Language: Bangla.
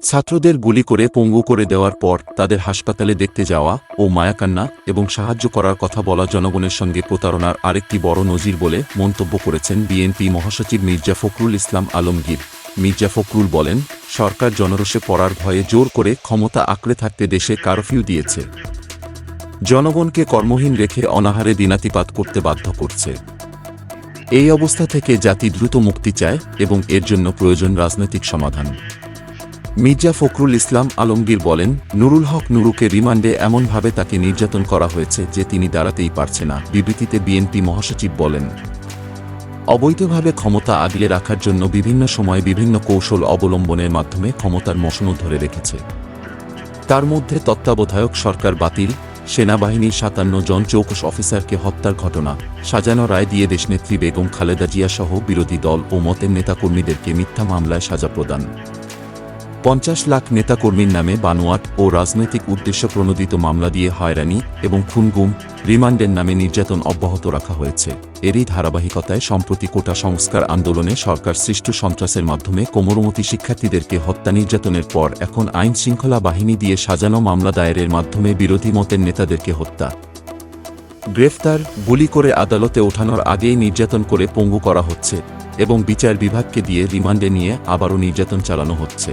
ছাত্রদের গুলি করে পঙ্গু করে দেওয়ার পর তাদের হাসপাতালে দেখতে যাওয়া ও মায়াকান্না এবং সাহায্য করার কথা বলা জনগণের সঙ্গে প্রতারণার আরেকটি বড় নজির বলে মন্তব্য করেছেন বিএনপি মহাসচিব মির্জা ফখরুল ইসলাম আলমগীর। মির্জা ফখরুল বলেন, সরকার জনরোষে পড়ার ভয়ে জোর করে ক্ষমতা আঁকড়ে থাকতে দেশে কারফিউ দিয়েছে। জনগণকে কর্মহীন রেখে অনাহারে দিনাতিপাত করতে বাধ্য করছে। এই অবস্থা থেকে জাতি দ্রুত মুক্তি চায় এবং এর জন্য প্রয়োজন রাজনৈতিক সমাধান। মির্জা ফখরুল ইসলাম আলমগীর বলেন, নুরুল হক নুরুকে রিমান্ডে এমনভাবে তাকে নির্যাতন করা হয়েছে যে তিনি দাঁড়াতেই পারছে না, বিবৃতিতে বিএনপি মহাসচিব বলেন। অবৈধভাবে ক্ষমতা আগলে রাখার জন্য বিভিন্ন সময়ে বিভিন্ন কৌশল অবলম্বনের মাধ্যমে ক্ষমতার মসনদ ধরে রেখেছে। তার মধ্যে তত্ত্বাবধায়ক সরকার বাতিল সেনাবাহিনীর সাতান্ন জন চৌকস অফিসারকে হত্যার ঘটনা, সাজানো রায় দিয়ে দেশনেত্রী বেগম খালেদা জিয়া সহ বিরোধী দল ও মতের নেতাকর্মীদেরকে মিথ্যা মামলায় সাজা প্রদান। পঞ্চাশ লাখ নেতাকর্মীর নামে বানোয়াট ও রাজনৈতিক উদ্দেশ্য প্রণোদিত মামলা দিয়ে হয়রানি এবং খুনগুম রিমান্ডের নামে নির্যাতন অব্যাহত রাখা হয়েছে। এরই ধারাবাহিকতায় সম্প্রতি কোটা সংস্কার আন্দোলনে সরকার সৃষ্ট সন্ত্রাসের মাধ্যমে কোমরমতি শিক্ষার্থীদেরকে হত্যা নির্যাতনের পর এখন আইন শৃঙ্খলা বাহিনী দিয়ে সাজানো মামলা দায়েরের মাধ্যমে বিরোধী মতের নেতাদেরকে হত্যা। গ্রেফতার, গুলি করে আদালতে ওঠানোর আগেই নির্যাতন করে পঙ্গু করা হচ্ছে এবং বিচার বিভাগকে দিয়ে রিমান্ডে নিয়ে আবারও নির্যাতন চালানো হচ্ছে।